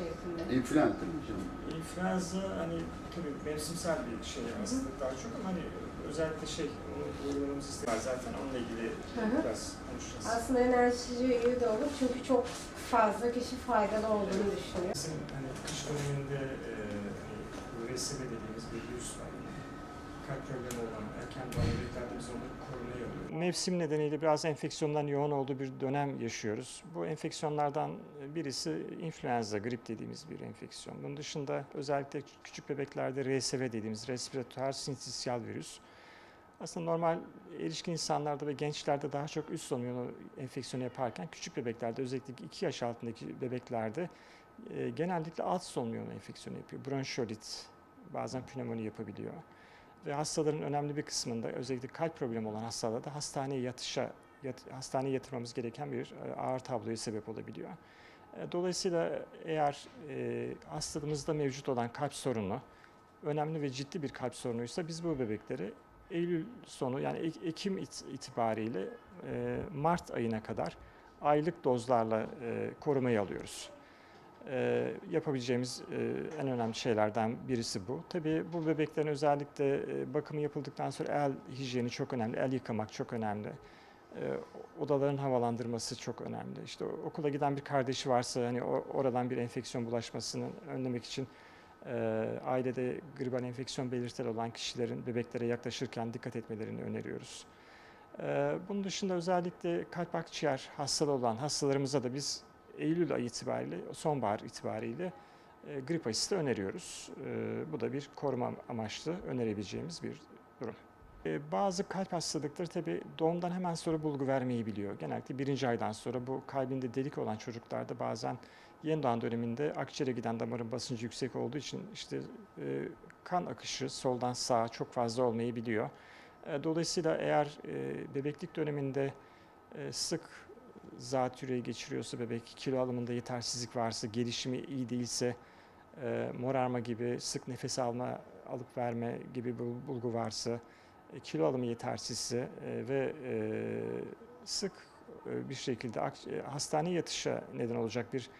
içerisinde? İnfluenza değil mi hocam? İnfluenza hani tabii mevsimsel bir şey hastalık daha çok ama hani özellikle şey onu vurgulamamız istedim. Zaten onunla ilgili Hı hı. biraz konuşacağız. Aslında enerji de olur çünkü çok fazla kişi faydalı olduğunu düşünüyor. Bizim hani kış döneminde e, hani dediğimiz bir virüs var. Problemi olan erken bağlılıklarda biz. Mevsim nedeniyle biraz enfeksiyonların yoğun olduğu bir dönem yaşıyoruz. Bu enfeksiyonlardan birisi influenza, grip dediğimiz bir enfeksiyon. Bunun dışında özellikle küçük bebeklerde RSV dediğimiz respiratuar sinsisyal virüs. Aslında normal erişkin insanlarda ve gençlerde daha çok üst solunum enfeksiyonu yaparken küçük bebeklerde özellikle 2 yaş altındaki bebeklerde e, genellikle alt solunum enfeksiyonu yapıyor. Bronşolit, bazen pnömoni yapabiliyor. Ve hastaların önemli bir kısmında özellikle kalp problemi olan hastalarda hastaneye yatışa yat- hastaneye yatırmamız gereken bir e, ağır tabloya sebep olabiliyor. E, Dolayısıyla eğer e, hastalığımızda mevcut olan kalp sorunu önemli ve ciddi bir kalp sorunuysa biz bu bebekleri Eylül sonu yani Ek- Ekim it- itibariyle e, Mart ayına kadar aylık dozlarla e, korumayı alıyoruz. E, yapabileceğimiz e, en önemli şeylerden birisi bu. Tabii bu bebeklerin özellikle e, bakımı yapıldıktan sonra el hijyeni çok önemli, el yıkamak çok önemli. E, odaların havalandırması çok önemli. İşte okula giden bir kardeşi varsa hani oradan bir enfeksiyon bulaşmasını önlemek için e, ailede gribal enfeksiyon belirtileri olan kişilerin bebeklere yaklaşırken dikkat etmelerini öneriyoruz. E, bunun dışında özellikle kalp akciğer hastalığı olan hastalarımıza da biz Eylül ayı itibariyle, sonbahar itibariyle e, grip aşısı öneriyoruz. E, bu da bir koruma amaçlı önerebileceğimiz bir durum. E, bazı kalp hastalıkları tabii doğumdan hemen sonra bulgu vermeyi biliyor. Genellikle birinci aydan sonra bu kalbinde delik olan çocuklarda bazen yeni doğan döneminde akciğere giden damarın basıncı yüksek olduğu için işte kan akışı soldan sağa çok fazla olmayabiliyor. E, dolayısıyla eğer bebeklik döneminde sık zatürreyi geçiriyorsa bebek, kilo alımında yetersizlik varsa, gelişimi iyi değilse, e, morarma gibi, sık nefes alma, alıp verme gibi bir bulgu varsa, e, kilo alımı yetersizse e, ve e, sık e, bir şekilde e, hastaneye yatışa neden olacak bir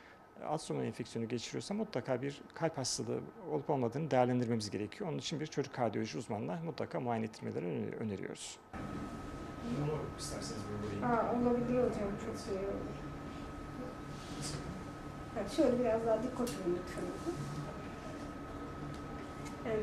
alt solunum enfeksiyonu geçiriyorsa mutlaka bir kalp hastalığı olup olmadığını değerlendirmemiz gerekiyor. Onun için bir çocuk kardiyoloji uzmanına mutlaka muayene ettirmelerini öner- öneriyoruz. İsterseniz bir Aa, olabilir hocam çok iyi olur. Evet, şöyle biraz daha dik oturun lütfen. Yani